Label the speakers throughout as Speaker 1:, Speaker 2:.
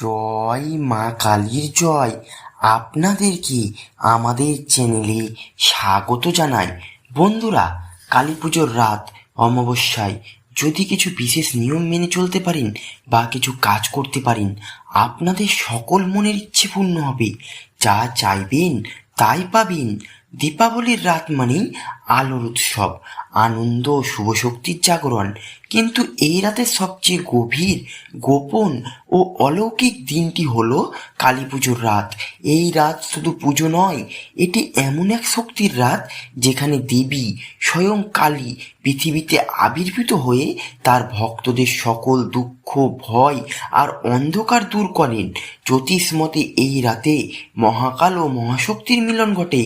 Speaker 1: জয় মা কালীর জয়। আপনাদেরকে আমাদের চ্যানেলে স্বাগত জানাই? বন্ধুরা, কালী পুজোর রাত অমাবস্যায় যদি কিছু বিশেষ নিয়ম মেনে চলতে পারেন বা কিছু কাজ করতে পারেন, আপনাদের সকল মনের ইচ্ছে পূর্ণ হবে। যা চাইবেন তাই পাবেন। দীপাবলির রাত মানেই আলোর উৎসব, আনন্দ ও শুভ শক্তির জাগরণ। কিন্তু এই রাতের সবচেয়ে গভীর, গোপন ও অলৌকিক দিনটি হলো কালী পুজোর রাত। এই রাত শুধু পুজো নয়, এটি এমন এক শক্তির রাত যেখানে দেবী স্বয়ং কালী পৃথিবীতে আবির্ভূত হয়ে তার ভক্তদের সকল দুঃখ, ভয় আর অন্ধকার দূর করেন। জ্যোতিষ মতে এই রাতে মহাকাল ও মহাশক্তির মিলন ঘটে।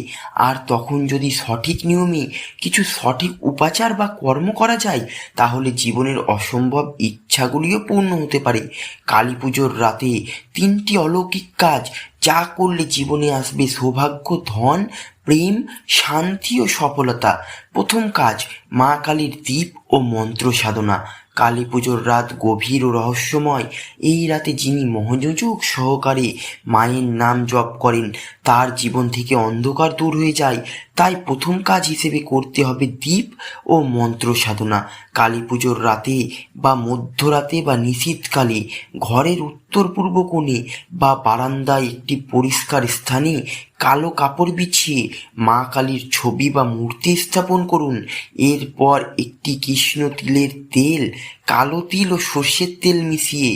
Speaker 1: আর তখন যদি সঠিক নিয়মে কিছু সঠিক উপাচার বা কর্ম করা যায়, তাহলে জীবনের অসম্ভব ইচ্ছাগুলিও পূর্ণ হতে পারে। কালী পুজোর রাতে তিনটি অলৌকিক কাজ, যা করলে জীবনে আসবে সৌভাগ্য, ধন, প্রেম, শান্তি ও সফলতা। প্রথম কাজ, মা কালীর দ্বীপ ও মন্ত্র সাধনা। কালী পুজোর রাত গভীর ও রহস্যময়। এই রাতে যিনি মহযোজক সহকারে মায়ের নাম জপ করেন, তার জীবন থেকে অন্ধকার দূর হয়ে যায়। তাই প্রথম কাজ হিসেবে করতে হবে দ্বীপ ও মন্ত্র সাধনা। কালী পুজোর রাতে বা মধ্যরাতে বা নিশীথকালে ঘরের উত্তর পূর্ব কোণে বা বারান্দায় একটি পরিষ্কার স্থানে কালো কাপড় বিছিয়ে মা কালীর ছবি বা মূর্তি স্থাপন করুন। এরপর একটি কৃষ্ণ তিলের তেল কালো তিল ও সর্ষের তেল মিশিয়ে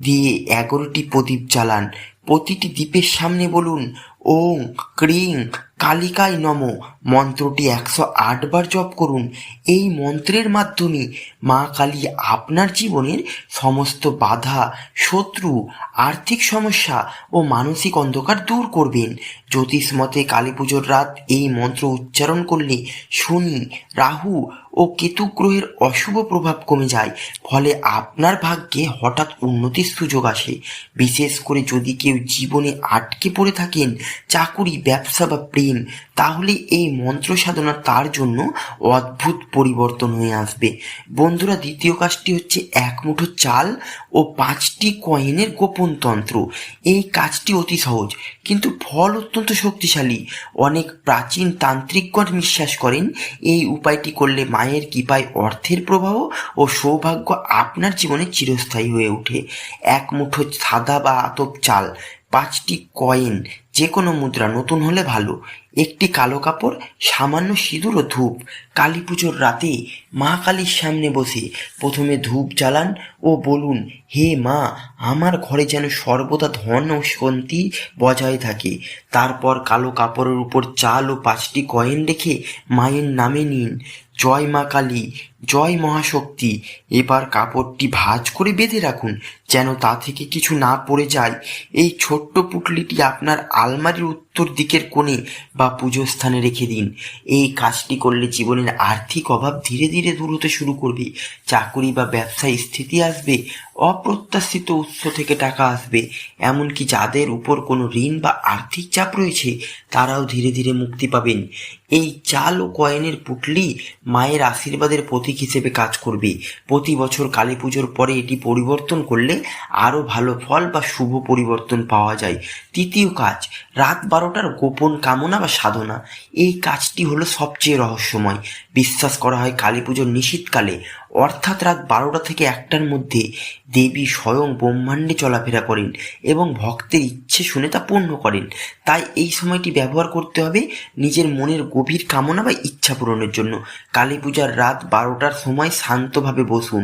Speaker 1: দিয়ে এগারোটি প্রদীপ জ্বালান। প্রতিটি দ্বীপের সামনে বলুন, ওং, ক্রিং কালিকায় নম। মন্ত্রটি একশো আটবার জপ করুন। এই মন্ত্রের মাধ্যমে মা কালী আপনার জীবনের সমস্ত বাধা, শত্রু, আর্থিক সমস্যা ও মানসিক অন্ধকার দূর করবেন। জ্যোতিষ মতে কালী পুজোর রাত এই মন্ত্র উচ্চারণ করলে শনি, রাহু ও কেতু গ্রহের অশুভ প্রভাব কমে যায়। ফলে আপনার ভাগ্যে হঠাৎ উন্নতির সুযোগ আসে। বিশেষ করে যদি কেউ জীবনে আটকে পড়ে থাকেন, চাকুরি, ব্যবসা বা প্রেম, তাহলে এই মন্ত্র সাধনা তার জন্য অদ্ভুত পরিবর্তন হয়ে আসবে। বন্ধুরা, দ্বিতীয় কাজটি হচ্ছে এক মুঠো চাল ও পাঁচটি কয়েনের গোপন তন্ত্র। এই কাজটি অতি সহজ, কিন্তু ফল অত্যন্ত শক্তিশালী। অনেক প্রাচীন তান্ত্রিকগণ বিশ্বাস করেন, এই উপায়টি করলে মায়ের কৃপায় অর্থের প্রবাহ ও সৌভাগ্য আপনার জীবনে চিরস্থায়ী হয়ে ওঠে। এক মুঠো সাদা বা আতপ চাল, পাঁচটি কয়েন যে কোনো মুদ্রা নতুন হলে ভালো। একটি কালো কাপড়, সামান্য সিঁদুর ও ধূপ। কালী পুজোর রাতে মা কালীর সামনে বসে প্রথমে ধূপ জ্বালান ও বলুন, হে মা, আমার ঘরে যেন সর্বদা ধন ও শান্তি বজায় থাকে। তারপর কালো কাপড়ের উপর চাল ও পাঁচটি কয়েন রেখে মায়ের নামে নিন, জয় মা কালী, জয় মহাশক্তি। এবার কাপড়টি ভাঁজ করে বেঁধে রাখুন, যেন তা থেকে কিছু না পড়ে যায়। এই ছোট্ট পুটলিটি আপনার আলমারির উত্তর দিকের কোণে বা পুজো স্থানে রেখে দিন। এই কাজটি করলে জীবনের আর্থিক অভাব ধীরে ধীরে দূর হতে শুরু করবে। চাকুরি বা ব্যবসায় স্থিতি আসবে। অপ্রত্যাশিত উৎস থেকে টাকা আসবে, এমনকি যাদের উপর কোনো ঋণ বা আর্থিক চাপ রয়েছে, তারাও ধীরে ধীরে মুক্তি পাবেন। এই চাল ও কয়েনের পুটলি মায়ের আশীর্বাদের প্রতীক হিসেবে কাজ করবে। প্রতি বছর কালী পুজোর পরে এটি পরিবর্তন করলে আরও ভালো ফল বা শুভ পরিবর্তন পাওয়া যায়। তৃতীয় কাজ, রাত বারোটার গোপন কামনা বা সাধনা। এই কাজটি হলো সবচেয়ে রহস্যময়। বিশ্বাস করা হয় কালী পুজোর নিশীতকালে অর্থাৎ রাত বারোটা থেকে একটার মধ্যে দেবী স্বয়ং ব্রহ্মাণ্ডে চলাফেরা করেন এবং ভক্তের ইচ্ছে শুনে তা পূর্ণ করেন। তাই এই সময়টি ব্যবহার করতে হবে নিজের মনের গভীর কামনা বা ইচ্ছা পূরণের জন্য। কালী পূজার রাত বারোটার সময় শান্তভাবে বসুন।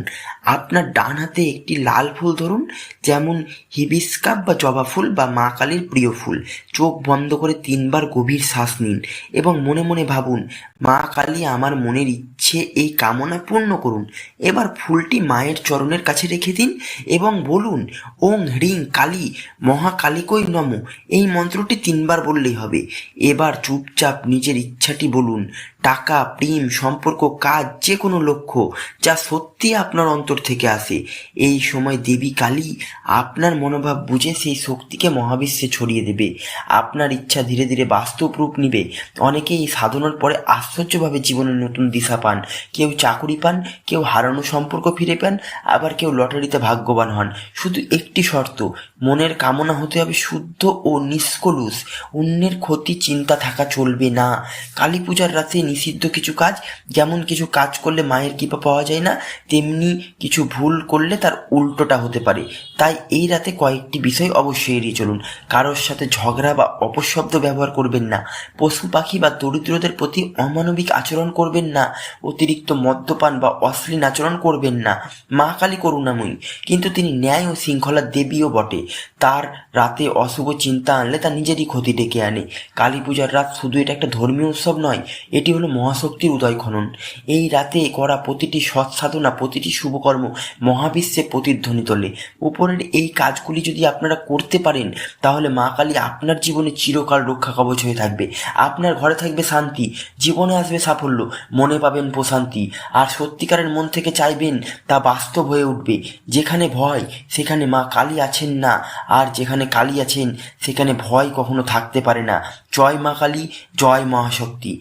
Speaker 1: আপনার ডান হাতে একটি লাল ফুল ধরুন, যেমন হিবিস্কাপ বা জবা ফুল বা মা কালীর প্রিয় ফুল। চোখ বন্ধ করে তিনবার গভীর শ্বাস নিন এবং মনে মনে ভাবুন, মা কালী, আমার মনের ইচ্ছে, এই কামনা পূর্ণ করুন। এবার ফুলটি মায়ের চরণের কাছে রেখে দিন এবং বলুন, ওং হ্রিং কালী, মহাকালিকই নম। এই মন্ত্রটি তিনবার বললেই হবে। এবার চুপচাপ নিজের ইচ্ছাটি বলুন টাকা, প্রেম, সম্পর্ক, কাজ যে কোনো লক্ষ্য যা সত্যি আপনার অন্তর থেকে আসে। এই সময় দেবী কালী আপনার মনোভাব বুঝে সেই শক্তিকে মহাবিশ্বে ছড়িয়ে দেবে। আপনার ইচ্ছা ধীরে ধীরে বাস্তব রূপ নিবে। অনেকেই সাধনার পরে আশ্চর্যভাবে জীবনের নতুন দিশা পান। কেউ চাকুরি পান, কেউ হারানো সম্পর্ক ফিরে পান, আবার কেউ লটারিতে ভাগ্যবান হন। শুধু একটি শর্ত, মনের কামনা হতে হবে শুদ্ধ ও নিষ্কলুষ। অন্যের ক্ষতি, চিন্তা, থাকা চলবে না। কালী পূজার রাতে নিষিদ্ধ কিছু কাজ, যেমন কিছু কাজ করলে মায়ের কৃপা পাওয়া যায় না, তেমনি কিছু ভুল করলে তার উল্টোটা হতে পারে। তাই এই রাতে কয়েকটি বিষয় অবশ্যই এড়িয়ে চলুন। কারোর সাথে ঝগড়া বা অপশব্দ ব্যবহার করবেন না। পশু পাখি বা দরিদ্রদের প্রতি অমানবিক আচরণ করবেন না। অতিরিক্ত মদ্যপান বা অশ্লীল আচরণ করবেন না। মা কালী করুণাময়ী। কিন্তু তিনি ন্যায় ও শৃঙ্খলার দেবীও বটে। তার রাতে অশুভ চিন্তা আনলে তা নিজেরই ক্ষতি ডেকে আনে। কালী পূজার রাত শুধু এটা একটা ধর্মীয় উৎসব নয়, এটি হলো মহাশক্তির উদয় খনন। এই রাতে করা প্রতিটি সৎ সাধনা, প্রতিটি শুভকর্ম মহাবিশ্বে প্রতিধ্বনি তোলে। উপরের এই কাজগুলি যদি আপনারা করতে পারেন, তাহলে মা কালী আপনার জীবনে চিরকাল রক্ষা কবচ হয়ে থাকবে। আপনার ঘরে থাকবে শান্তি, জীবনে আসবে সাফল্য, মনে পাবেন প্রশান্তি। আর সত্যিকারের মন থেকে চাইবেন, তা বাস্তব হয়ে উঠবে। যেখানে ভয়, সেখানে মা কালী আছেন না। আর যেখানে কালী আছেন, সেখানে ভয় কখনো থাকতে পারে না। জয় মা কালী, জয় মহাশক্তি।